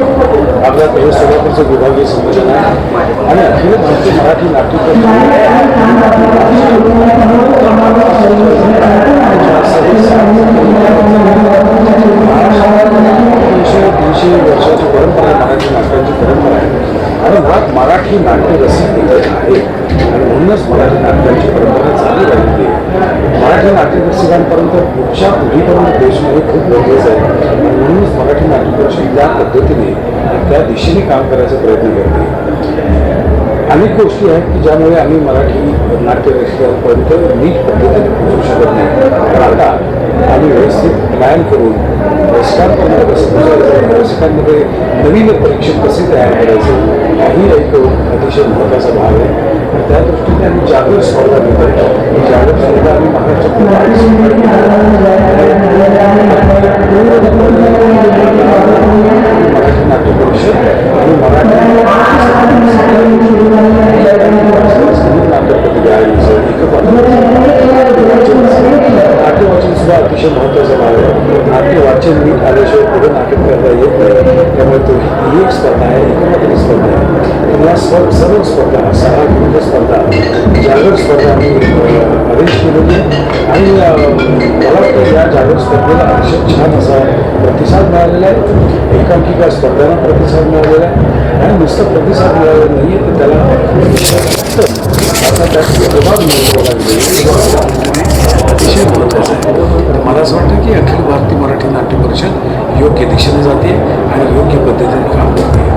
आपल्या प्रदेश सोलापूरचं विभागीय संमेलन आहे आणि अखिल भारतीय मराठी नाट्य तीनशे वर्षाची परंपरा मराठी नाटकांची परंपरा आहे आणि मुळात मराठी नाट्य रसिक इथे आहे आणि म्हणूनच मराठी नाटकांची परंपरा चालू राहिली मराठी नाट्य रसिकांपर्यंत पुढच्या पिढीपर्यंत देशमध्ये खूप गरजेचं त्या दिशेने काम करायचा प्रयत्न करते. अनेक गोष्टी आहेत की ज्यामुळे आम्ही मराठी, नाट्य नीट पद्धतीने पोहोचू शकत नाही. पण आता आम्ही व्यवस्थित प्लॅन करून रसिकांपर्यंत कसं रसिकांमध्ये नवीन परीक्षण कसे तयार करायचे हाही एक अतिशय महत्त्वाचा भाग आहे. त्या दृष्टीने आम्ही जागृत स्पर्धा घेतो जागृत स्पर्धा आम्ही महाराष्ट्रात अतिशय महत्त्वाचा भाग आहे नाट्य वाचन नीट नाटक करता येत तो ही एक स्पर्धा आहे एकमात्र स्पर्धा आहे या स्पर्धा सहा स्पर्धा जागृत स्पर्धा अरेंज केलेली आणि मिळालेला आहे एकांकिका स्पर्धांना प्रतिसाद मिळालेला आहे. आणि नुसतं प्रतिसाद मिळालेला नाही तर त्याला आता त्यात सहभाग मिळतो अतिशय महत्त्वाचं आहे. तर मला असं वाटतं की अखिल भारतीय मराठी नाट्य परिषद योग्य दिशेने जाते आणि योग्य पद्धतीने काम करते.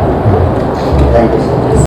थँक्यू